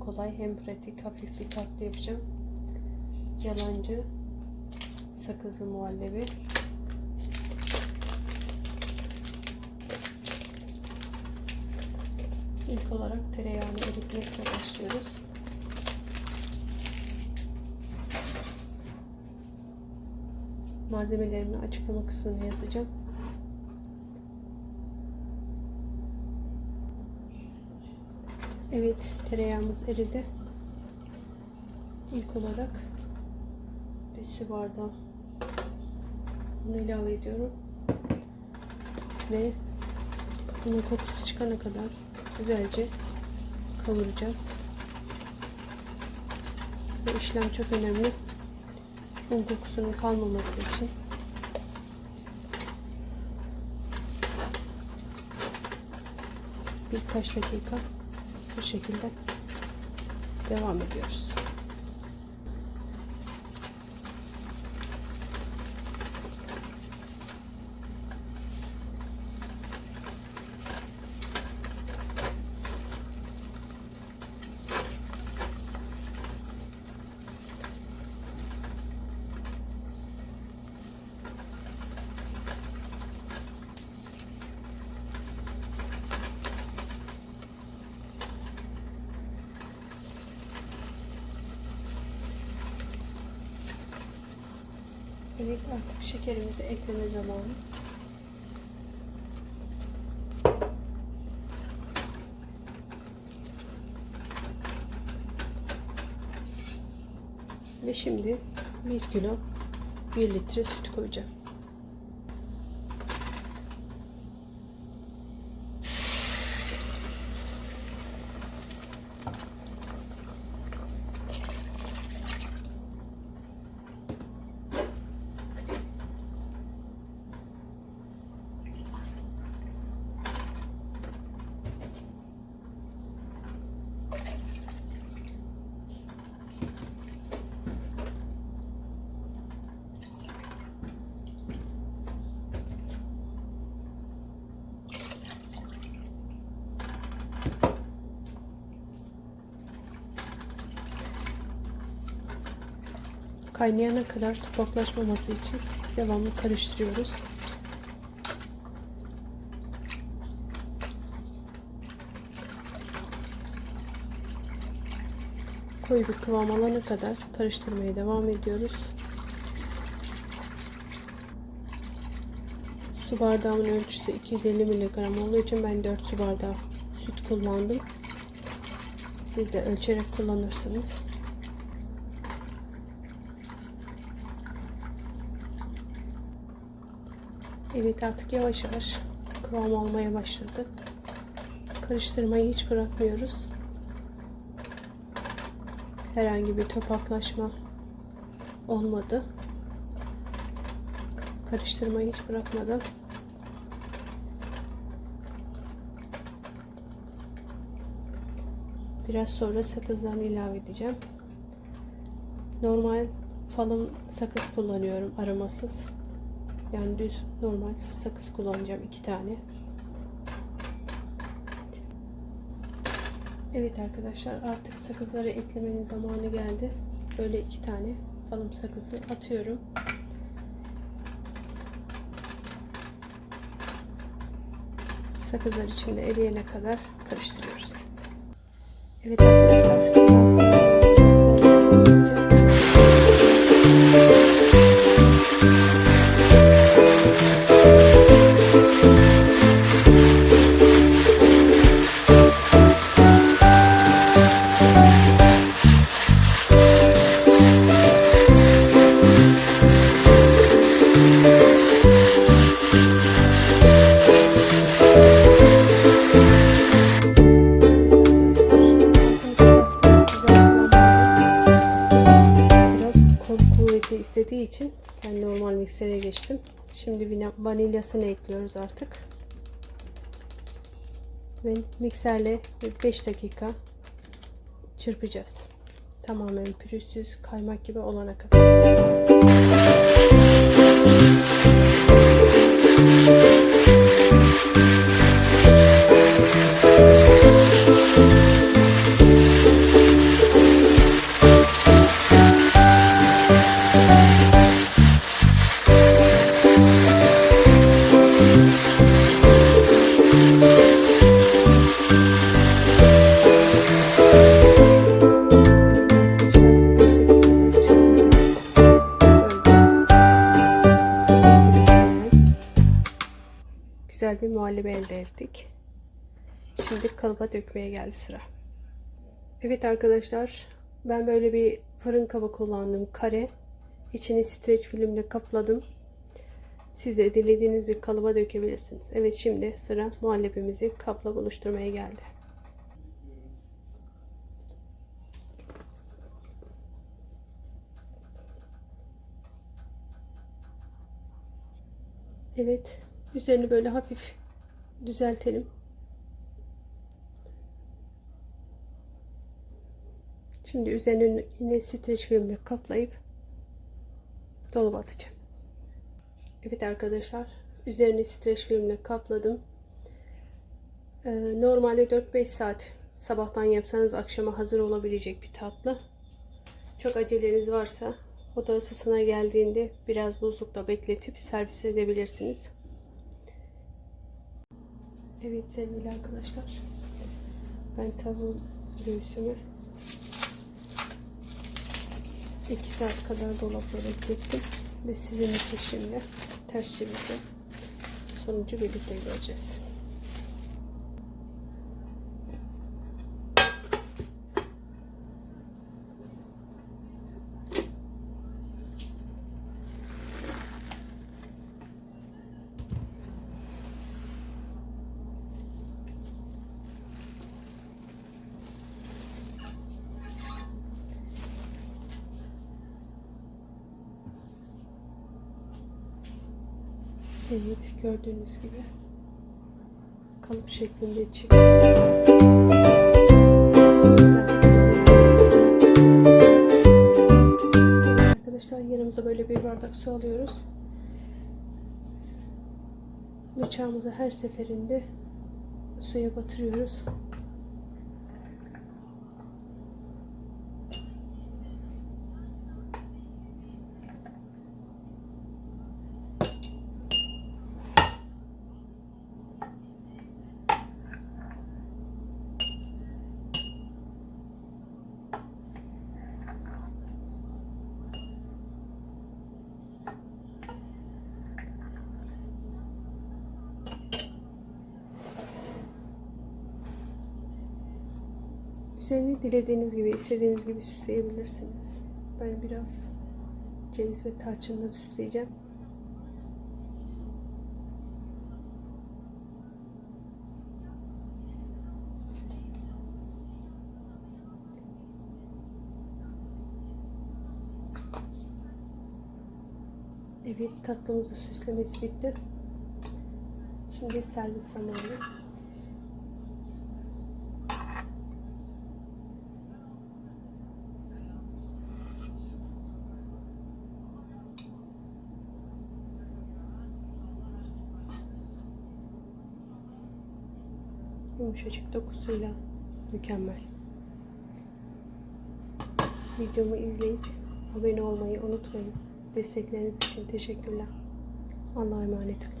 Kolay hem pratik hafif bir tatlı yapacağım. Yalancı sakızlı muhallebi. İlk olarak tereyağını eritmekle başlıyoruz. Malzemelerimi açıklama kısmına yazacağım. Evet, tereyağımız eridi. İlk olarak bir su bardağı bunu ilave ediyorum. Ve bunun kokusu çıkana kadar güzelce kavuracağız. Bu işlem çok önemli. Un kokusunun kalmaması için. Birkaç dakika bu şekilde devam ediyoruz. Evet artık şekerimizi ekleme zamanı. Ve şimdi 1 kilo 1 litre süt koyacağım. Kaynayana kadar topaklaşmaması için devamlı karıştırıyoruz. Koyu bir kıvam alana kadar karıştırmaya devam ediyoruz. Su bardağımın ölçüsü 250 mg olduğu için ben 4 su bardağı süt kullandım. Siz de ölçerek kullanırsınız. Evet artık yavaş yavaş kıvam almaya başladı. Karıştırmayı hiç bırakmıyoruz. Herhangi bir topaklaşma olmadı. Karıştırmayı hiç bırakmadım. Biraz sonra sakızlarını ilave edeceğim. Normal falım sakız kullanıyorum aromasız. Yani düz normal sakız kullanacağım iki tane. Evet arkadaşlar artık sakızları eklemenin zamanı geldi. Böyle iki tane falım sakızı atıyorum. Sakızlar içinde eriyene kadar karıştırıyoruz. Evet arkadaşlar. Şimdi vanilyasını ekliyoruz artık. Ve mikserle 5 dakika çırpacağız. Tamamen pürüzsüz kaymak gibi olana kadar. Elde ettik. Şimdi kalıba dökmeye geldi sıra. Evet arkadaşlar ben böyle bir fırın kaba kullandım kare. İçini streç filmle kapladım. Siz de dilediğiniz bir kalıba dökebilirsiniz. Evet şimdi sıra muhallebimizi kapla buluşturmaya geldi. Evet üzerini böyle hafif düzeltelim. Şimdi üzerine yine streç filmle kaplayıp dolaba atacağım. Evet arkadaşlar üzerini streç filmle kapladım. Ee, normalde 4-5 saat sabahtan yapsanız akşama hazır olabilecek bir tatlı. Çok aceleniz varsa oda ısısına geldiğinde biraz buzlukta bekletip servis edebilirsiniz. Evet sevgili arkadaşlar ben tavuğun göğsümü 2 saat kadar dolapta beklettim ve sizin için şimdi ters çevireceğim. Sonucu birlikte göreceğiz. Evet gördüğünüz gibi kalıp şeklinde çıktı. Arkadaşlar yanımıza böyle bir bardak su alıyoruz. Bıçağımızı her seferinde suya batırıyoruz. Üzerini dilediğiniz gibi, istediğiniz gibi süsleyebilirsiniz. Ben biraz ceviz ve tarçınla süsleyeceğim. Evet tatlımızı süslemesi bitti. Şimdi servis zamanı. Yumuşacık dokusuyla mükemmel. Videomu izleyip abone olmayı unutmayın. Destekleriniz için teşekkürler. Allah'a emanet olun.